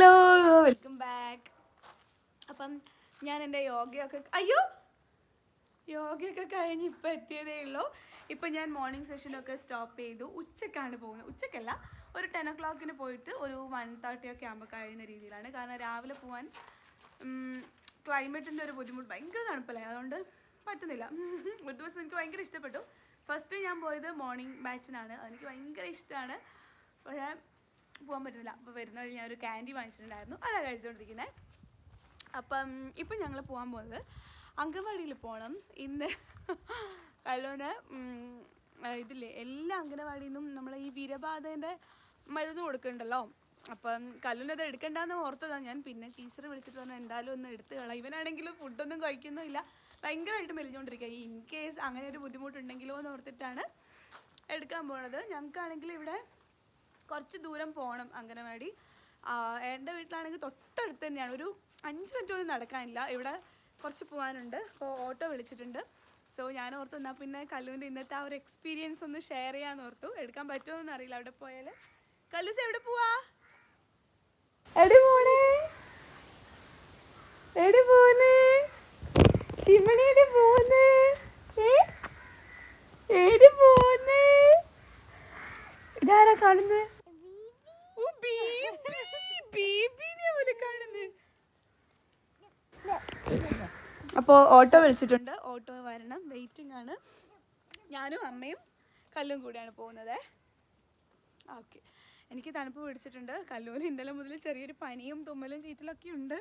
Hello welcome back. അപ്പം ഞാൻ എന്റെ യോഗയൊക്കെ അയ്യോ! യോഗയൊക്കെ കഴിഞ്ഞ് ഇപ്പം എത്തിയതേ ഉള്ളൂ. ഇപ്പം ഞാൻ മോർണിംഗ് സെഷനൊക്കെ സ്റ്റോപ്പ് ചെയ്തു. ഉച്ചക്കാണ് പോകുന്നത്. ഉച്ചക്കല്ല ഒരു ടെൻ ഒ ക്ലോക്കിന് പോയിട്ട് ഒരു വൺ തേർട്ടി ഒക്കെ ആകുമ്പോൾ കഴിയുന്ന രീതിയിലാണ്. കാരണം രാവിലെ പോകാൻ ക്ലൈമറ്റിന്റെ ഒരു ബുദ്ധിമുട്ട് ഭയങ്കര തണുപ്പല്ലേ? അതുകൊണ്ട് പറ്റുന്നില്ല. ഒരു ദിവസം എനിക്ക് ഭയങ്കര ഇഷ്ടപ്പെട്ടു. ഫസ്റ്റ് ഞാൻ പോയത് മോർണിംഗ് ബാച്ചിനാണ് അതെനിക്ക് ഭയങ്കര ഇഷ്ടമാണ്. പക്ഷേ പോകാൻ പറ്റുന്നില്ല അപ്പോൾ വരുന്ന വഴി ഞാൻ ഒരു ക്യാൻഡി വാങ്ങിച്ചിട്ടുണ്ടായിരുന്നു. അതാണ് കഴിച്ചുകൊണ്ടിരിക്കുന്നത് അപ്പം ഇപ്പം ഞങ്ങൾ പോകാൻ പോകുന്നത് അംഗൻവാടിയിൽ പോകണം ഇന്ന് കല്ലോന് ഇതില്ലേ എല്ലാ അംഗനവാടിയിൽ നിന്നും നമ്മൾ ഈ വീരബാധേന്റെ മരുന്ന് കൊടുക്കുന്നുണ്ടല്ലോ അപ്പം കല്ലൂന് അത് എടുക്കണ്ടെന്ന് ഓർത്തതാണ് ഞാൻ. പിന്നെ ടീച്ചർ വിളിച്ചിട്ട് പറഞ്ഞു എന്തായാലും ഒന്ന് എടുത്ത് കളാം. ഇവനാണെങ്കിലും ഫുഡൊന്നും കഴിക്കുന്നില്ല ഭയങ്കരമായിട്ട് മെലിഞ്ഞുകൊണ്ടിരിക്കുക ഇൻ കേസ് അങ്ങനെ ഒരു ബുദ്ധിമുട്ടുണ്ടെങ്കിലോ എന്ന് ഓർത്തിട്ടാണ് എടുക്കാൻ പോണത്. ഞങ്ങൾക്കാണെങ്കിൽ ഇവിടെ കുറച്ച് ദൂരം പോകണം അങ്കനവാടി എന്റെ വീട്ടിലാണെങ്കിൽ തൊട്ടടുത്ത് തന്നെയാണ്. ഒരു അഞ്ച് മിനിറ്റ് പോലും നടക്കാനില്ല. ഇവിടെ കുറച്ച് പോകാനുണ്ട്. അപ്പോൾ ഓട്ടോ വിളിച്ചിട്ടുണ്ട്. സോ ഞാൻ ഓർത്തു എന്നാൽ പിന്നെ കല്ലുവിന്റെ ഇന്നത്തെ ആ ഒരു എക്സ്പീരിയൻസ് ഒന്ന് ഷെയർ ചെയ്യാമെന്ന് ഓർത്തു. എടുക്കാൻ പറ്റുമോ എന്ന് അറിയില്ല അവിടെ പോയാൽ കല്ലൂസ് എവിടെ പോവാ? എവിടെ ഇതാരാ കാണുന്നത് ഓ, ബേബി. ബേബിനെ പോലെ കാണുന്നത് അപ്പോൾ ഓട്ടോ വിളിച്ചിട്ടുണ്ട്. ഓട്ടോ വരണം. വെയിറ്റിംഗ് ആണ്. ഞാനും അമ്മയും കല്ലും കൂടിയാണ് പോകുന്നത്. ഓക്കെ എനിക്ക് തണുപ്പ് പിടിച്ചിട്ടുണ്ട്. കല്ലൂന് ഇന്നലെ മുതൽ ചെറിയൊരു പനിയും തുമ്മലും ചീറ്റലൊക്കെ ഉണ്ട്.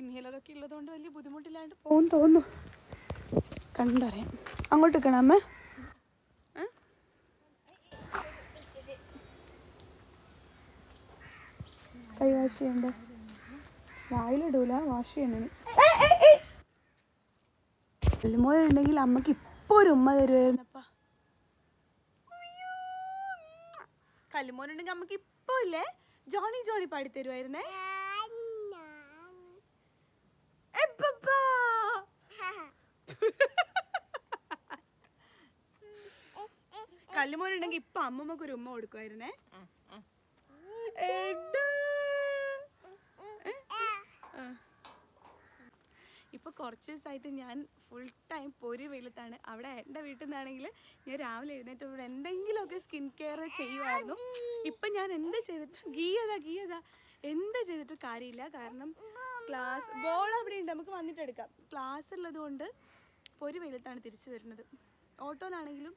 ഇൻഹേലറൊക്കെ ഉള്ളതുകൊണ്ട് വലിയ ബുദ്ധിമുട്ടില്ലാണ്ട് പോകും തോന്നുന്നു. കണ്ടറിയാം. അങ്ങോട്ട് നിൽക്കണം അമ്മ. ഏ? കൈ വാഷ് ചെയ്യണ്ട വായിലിടൂല വാഷ് ചെയ്യണേ ഉണ്ടെങ്കിൽ അമ്മയ്ക്ക് ഇപ്പൊ ഒരു ഉമ്മ തരുമായിരുന്നപ്പ കല്ലുമോനുണ്ടെങ്കിൽ അമ്മയ്ക്ക് ഇപ്പൊ ഇല്ലേ? ജോണി ജോണി പാടി തരുമായിരുന്നേ? കല്ലുമോനുണ്ടെങ്കിൽ ഇപ്പൊ അമ്മമ്മക്ക് ഒരു ഉമ്മ കൊടുക്കുമായിരുന്നേ എടാ. ഏ? ആ. ഇപ്പൊ കുറച്ച് ദിവസമായിട്ട് ഞാൻ ഫുൾ ടൈം പൊരി വെയിലത്താണ്. അവിടെ എന്റെ വീട്ടിൽ നിന്നാണെങ്കിൽ ഞാൻ രാവിലെ എഴുന്നേറ്റ് ഇവിടെ എന്തെങ്കിലുമൊക്കെ സ്കിൻ കെയർ ചെയ്യുമായിരുന്നു ഇപ്പം ഞാൻ എന്ത് ചെയ്തിട്ട് ഗീയതാ ഗീയതാ എന്ത് ചെയ്തിട്ട് കാര്യമില്ല. കാരണം ക്ലാസ് ബോൾ അവിടെ ഉണ്ട് നമുക്ക് വന്നിട്ട് എടുക്കാം. ക്ലാസ് ഉള്ളത് കൊണ്ട് പൊരി വെയിലത്താണ് തിരിച്ചു വരുന്നത്. ഓട്ടോയിലാണെങ്കിലും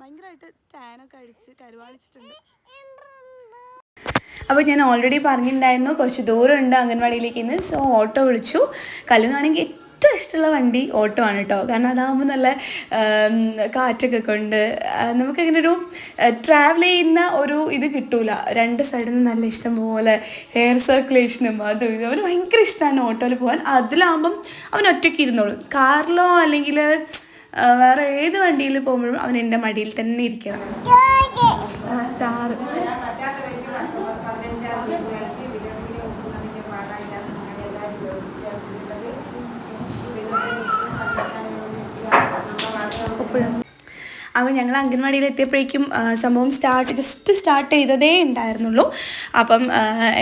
ഭയങ്കരമായിട്ട് ടാനൊക്കെ അടിച്ച് കരുവാളിച്ചിട്ടുണ്ട്. അപ്പോൾ ഞാൻ ഓൾറെഡി പറഞ്ഞിട്ടുണ്ടായിരുന്നു കുറച്ച് ദൂരമുണ്ട് അംഗൻവാടിയിലേക്ക് ഇന്ന്. സോ ഓട്ടോ വിളിച്ചു. കല്ലുനാണെങ്കിൽ ഇഷ്ടമുള്ള വണ്ടി ഓട്ടോ ആണ് കേട്ടോ. കാരണം അതാകുമ്പോൾ നല്ല കാറ്റൊക്കെ കൊണ്ട് നമുക്ക് നമുക്കങ്ങനെ ഒരു ട്രാവൽ ചെയ്യുന്ന ഒരു ഇത് കിട്ടൂല. രണ്ട് സൈഡിൽ നിന്ന് നല്ല ഇഷ്ടം പോലെ ഹെയർ സർക്കുലേഷനും അതും ഇതും. അവന് ഭയങ്കര ഇഷ്ടമാണ് ഓട്ടോയിൽ പോകാൻ. അതിലാകുമ്പം അവൻ ഒറ്റയ്ക്ക് ഇരുന്നോളും. കാറിലോ അല്ലെങ്കിൽ വേറെ ഏത് വണ്ടിയിൽ പോകുമ്പോഴും അവൻ എന്റെ മടിയിൽ തന്നെ ഇരിക്കണം. Star operación. അപ്പോൾ ഞങ്ങൾ അംഗൻവാടിയിൽ എത്തിയപ്പോഴേക്കും സംഭവം സ്റ്റാർട്ട് ജസ്റ്റ് സ്റ്റാർട്ട് ചെയ്തതേ ഉണ്ടായിരുന്നുള്ളൂ. അപ്പം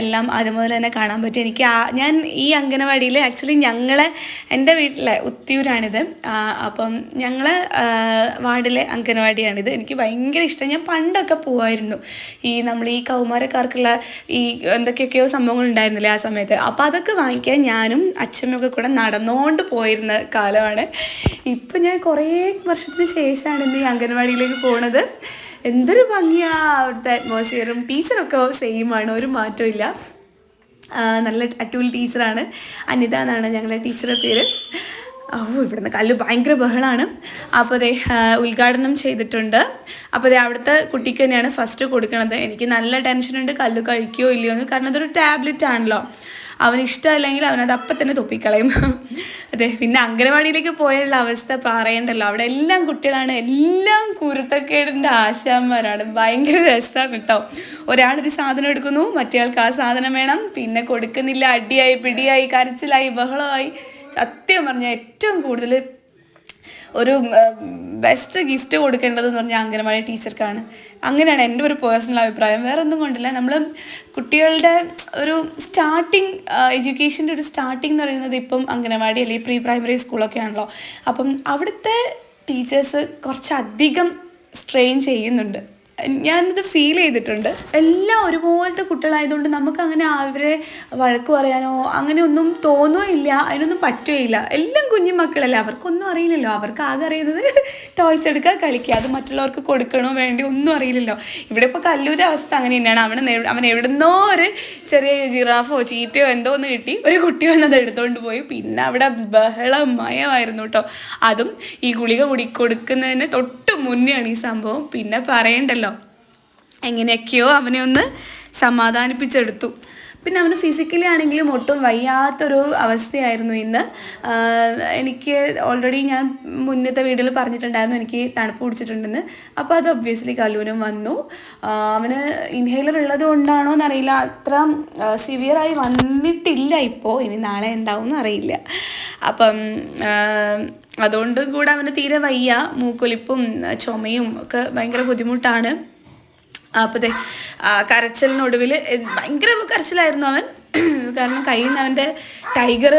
എല്ലാം അതുമുതൽ തന്നെ കാണാൻ പറ്റും. എനിക്ക് ഞാൻ ഈ അംഗനവാടിയിൽ ആക്ച്വലി ഞങ്ങളെ എന്റെ വീട്ടിലെ ഉത്തിയൂരാണിത്. അപ്പം ഞങ്ങളെ വാർഡിലെ അംഗനവാടിയാണിത്. എനിക്ക് ഭയങ്കര ഇഷ്ടം. ഞാൻ പണ്ടൊക്കെ പോവായിരുന്നു. ഈ നമ്മൾ ഈ കൗമാരക്കാർക്കുള്ള ഈ എന്തൊക്കെയൊക്കെയോ സംഭവങ്ങൾ ഉണ്ടായിരുന്നില്ലേ ആ സമയത്ത്. അപ്പോൾ അതൊക്കെ വാങ്ങിക്കാൻ ഞാനും അച്ഛമ്മയൊക്കെ കൂടെ നടന്നുകൊണ്ട് പോയിരുന്ന കാലമാണ്. ഇപ്പം ഞാൻ കുറേ വർഷത്തിന് ശേഷമാണ് ഇന്ന് ഈ അംഗൻവാടിയിലേക്ക് പോണത്. എന്തൊരു ഭംഗിയാ അവിടുത്തെ അറ്റ്മോസ്ഫിയറും ടീച്ചറൊക്കെ സെയിം ആണ് ഒരു മാറ്റവും ഇല്ല. നല്ല അടിപൊളി ടീച്ചറാണ് അനിത എന്നാണ് ഞങ്ങളുടെ ടീച്ചറുടെ പേര്. ഓ ഇവിടുന്ന് കല്ല് ഭയങ്കര ബഹളാണ്. അപ്പോൾ അതെ ഉദ്ഘാടനം ചെയ്തിട്ടുണ്ട്. അപ്പോൾ അതെ അവിടുത്തെ കുട്ടിക്ക് തന്നെയാണ് ഫസ്റ്റ് കൊടുക്കണത്. എനിക്ക് നല്ല ടെൻഷനുണ്ട് കല്ല് കഴിക്കുകയോ ഇല്ലയോ എന്ന്. കാരണം അതൊരു ടാബ്ലറ്റ് ആണല്ലോ. അവന് ഇഷ്ടമല്ലെങ്കിൽ അവനത് അപ്പം തന്നെ തൊപ്പിക്കളയും. അതെ പിന്നെ അംഗനവാടിയിലേക്ക് പോയുള്ള അവസ്ഥ പറയണ്ടല്ലോ. അവിടെ എല്ലാം കുട്ടികളാണ്. എല്ലാം കുരുത്തക്കേടിന്റെ ആശാന്മാരാണ്. ഭയങ്കര രസമാണ് കേട്ടോ. ഒരാളൊരു സാധനം എടുക്കുന്നു മറ്റേയാൾക്ക് ആ സാധനം വേണം. പിന്നെ കൊടുക്കുന്നില്ല അടിയായി പിടിയായി കരച്ചിലായി ബഹളമായി. സത്യം പറഞ്ഞാൽ ഏറ്റവും കൂടുതൽ ഒരു ബെസ്റ്റ് ഗിഫ്റ്റ് കൊടുക്കേണ്ടതെന്ന് പറഞ്ഞാൽ അംഗനവാടി ടീച്ചർക്കാണ്. അങ്ങനെയാണ് എന്റെ ഒരു പേഴ്സണൽ അഭിപ്രായം. വേറെ ഒന്നും കൊണ്ടില്ല. നമ്മൾ കുട്ടികളുടെ ഒരു സ്റ്റാർട്ടിങ് എഡ്യൂക്കേഷന്റെ ഒരു സ്റ്റാർട്ടിംഗ് എന്ന് പറയുന്നത് ഇപ്പം അംഗനവാടി അല്ലെങ്കിൽ പ്രീ പ്രൈമറി സ്കൂളൊക്കെ ആണല്ലോ. അപ്പം അവിടുത്തെ ടീച്ചേഴ്സ് കുറച്ചധികം സ്ട്രെയിൻ ചെയ്യുന്നുണ്ട്. ഞാനിത് ഫീൽ ചെയ്തിട്ടുണ്ട്. എല്ലാം ഒരുപോലത്തെ കുട്ടികളായതുകൊണ്ട് നമുക്ക് അങ്ങനെ അവരെ വഴക്ക് പറയാനോ അങ്ങനെ ഒന്നും തോന്നുകയില്ല. അതിനൊന്നും പറ്റുകയില്ല. എല്ലാം കുഞ്ഞു മക്കളല്ലേ. അവർക്കൊന്നും അറിയില്ലല്ലോ. അവർക്ക് ആകെ അറിയുന്നത് ടോയ്സ് എടുക്കുക കളിക്കുക. അത് മറ്റുള്ളവർക്ക് കൊടുക്കണോ വേണ്ടി ഒന്നും അറിയില്ലല്ലോ. ഇവിടെ ഇപ്പോൾ കല്ലൂരെ അവസ്ഥ അങ്ങനെ തന്നെയാണ്. അവനെ അവൻ എവിടുന്നോ ഒരു ചെറിയ ജിറാഫോ ചീറ്റയോ എന്തോ ഒന്ന് കിട്ടി. ഒരു കുട്ടി വന്നത് എടുത്തുകൊണ്ട് പോയി. പിന്നെ അവിടെ ബഹളം മയമായിരുന്നു കേട്ടോ അതും ഈ ഗുളിക മുടി കൊടുക്കുന്നതിന് തൊട്ട് മുന്നെയാണ് ഈ സംഭവം. പിന്നെ പറയണ്ടല്ലോ. എങ്ങനെയൊക്കെയോ അവനെ ഒന്ന് സമാധാനിപ്പിച്ചെടുത്തു. പിന്നെ അവന് ഫിസിക്കലി ആണെങ്കിലും ഒട്ടും വയ്യാത്തൊരു അവസ്ഥയായിരുന്നു ഇന്ന്. എനിക്ക് ഓൾറെഡി ഞാൻ മുന്നത്തെ വീഡിയോയിൽ പറഞ്ഞിട്ടുണ്ടായിരുന്നു എനിക്ക് തണുപ്പ് പിടിച്ചിട്ടുണ്ടെന്ന്. അപ്പോൾ അത് ഒബ്വിയസ്ലി കലൂനും വന്നു. അവന് ഇൻഹേലർ ഉള്ളത് കൊണ്ടാണോ എന്നറിയില്ല. അത്ര സിവിയറായി വന്നിട്ടില്ല ഇപ്പോൾ. ഇനി നാളെ എന്താവും എന്നറിയില്ല അപ്പം അതുകൊണ്ട് കൂടെ അവന് തീരെ വയ്യ. മൂക്കൊലിപ്പും ചുമയും ഒക്കെ ഭയങ്കര ബുദ്ധിമുട്ടാണ്. അപ്പോൾ അതെ ആ, കരച്ചിലിനൊടുവിൽ ഭയങ്കര കരച്ചിലായിരുന്നു അവൻ. കാരണം കയ്യിൽ നിന്ന് അവന്റെ ടൈഗർ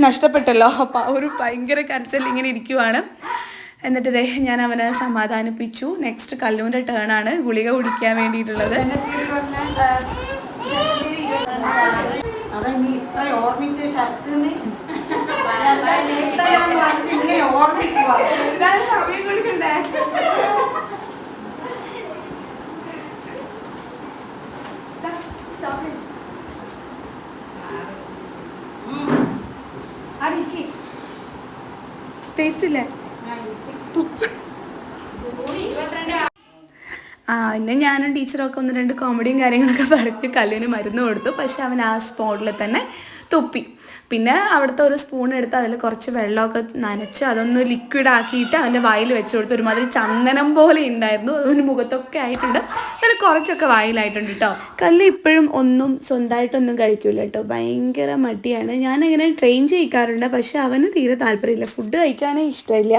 നഷ്ടപ്പെട്ടല്ലോ. അപ്പോൾ ആ ഒരു ഭയങ്കര കരച്ചിൽ ഇങ്ങനെ ഇരിക്കുവാണ്. എന്നിട്ട് ദേ ഞാൻ അവനെ സമാധാനിപ്പിച്ചു. നെക്സ്റ്റ് കല്ലൂന്റെ ടേൺ ആണ് ഗുളിക കുടിക്കാൻ വേണ്ടിയിട്ടുള്ളത്. അതാ നീ ഇത്ര ഓർമ്മിച്ച Dolayısıyla പിന്നെ ഞാനും ടീച്ചറൊക്കെ ഒന്ന് രണ്ട് കോമഡിയും കാര്യങ്ങളൊക്കെ പറഞ്ഞ് കല്ലിന് മരുന്ന് കൊടുത്തു. പക്ഷെ അവൻ ആ സ്പോട്ടിൽ തന്നെ തുപ്പി. പിന്നെ അവിടുത്തെ ഒരു സ്പൂൺ എടുത്ത് അതിൽ കുറച്ച് വെള്ളമൊക്കെ നനച്ച് അതൊന്ന് ലിക്വിഡ് ആക്കിയിട്ട് അവന്റെ വായിൽ വെച്ച് കൊടുത്തു. ഒരുമാതിരി ചന്ദനം പോലെ ഉണ്ടായിരുന്നു അതൊരു മുഖത്തൊക്കെ ആയിട്ടുണ്ട്. അതിൽ കുറച്ചൊക്കെ വായിലായിട്ടുണ്ട് കേട്ടോ കല്ല് ഇപ്പോഴും ഒന്നും സ്വന്തമായിട്ടൊന്നും കഴിക്കില്ല കേട്ടോ ഭയങ്കര മടിയാണ്. ഞാനങ്ങനെ ട്രെയിൻ ചെയ്യിക്കാറുണ്ട്. പക്ഷെ അവന് തീരെ താല്പര്യമില്ല. ഫുഡ് കഴിക്കാനേ ഇഷ്ടമില്ല.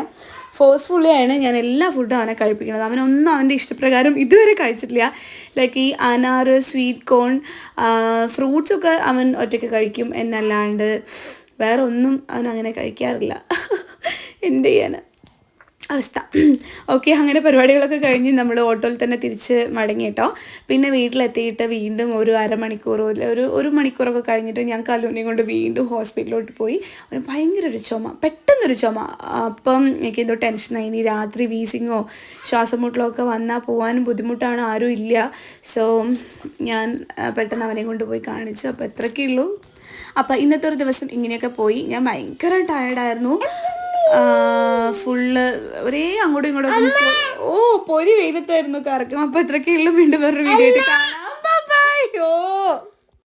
ഫോഴ്സ്ഫുള്ളിയാണ് ഞാൻ എല്ലാ ഫുഡും അവനെ കഴിപ്പിക്കുന്നത്. അവനൊന്നും അവന്റെ ഇഷ്ടപ്രകാരം ഇതുവരെ കഴിച്ചിട്ടില്ല. ലൈക്ക് ഈ അനാറ് സ്വീറ്റ് കോൺ ഫ്രൂട്ട്സൊക്കെ അവൻ ഒറ്റയ്ക്ക് കഴിക്കും എന്നല്ലാണ്ട് വേറെ ഒന്നും അവൻ അങ്ങനെ കഴിക്കാറില്ല. എന്ത് ചെയ്യാൻ അവസ്ഥ. ഓക്കെ അങ്ങനെ പരിപാടികളൊക്കെ കഴിഞ്ഞ് നമ്മൾ ഓട്ടോയിൽ തന്നെ തിരിച്ച് മടങ്ങി കേട്ടോ. പിന്നെ വീട്ടിലെത്തിയിട്ട് വീണ്ടും ഒരു അരമണിക്കൂറോ ഇല്ല ഒരു ഒരു മണിക്കൂറൊക്കെ കഴിഞ്ഞിട്ട് ഞാൻ കല്ലൂനെയും കൊണ്ട് വീണ്ടും ഹോസ്പിറ്റലിലോട്ട് പോയി. അവന് ഭയങ്കര ഒരു ചുമ പെട്ടെന്നൊരു ചുമ. അപ്പം എനിക്ക് എന്തോ ടെൻഷനായി. ഇനി രാത്രി വീസിങ്ങോ ശ്വാസം മുട്ടലോ ഒക്കെ വന്നാൽ പോകാനും ബുദ്ധിമുട്ടാണ് ആരും ഇല്ല. സോ ഞാൻ പെട്ടെന്ന് അവനെ കൊണ്ടുപോയി കാണിച്ചു. അപ്പോൾ എത്രയൊക്കെയുള്ളൂ അപ്പോൾ ഇന്നത്തെ ഒരു ദിവസം ഇങ്ങനെയൊക്കെ പോയി. ഞാൻ ഭയങ്കര ടയർഡായിരുന്നു ഫുള്ള് ഒരേ അങ്ങോട്ടും ഇങ്ങോട്ടും ഓ പൊരി വെയിലത്തായിരുന്നു കറക്കം. അപ്പോൾ എത്രയൊക്കെ ഉള്ളൂ വീണ്ടും വേറൊരു വീഡിയോ ആയിട്ട് കാണാം. ഓ.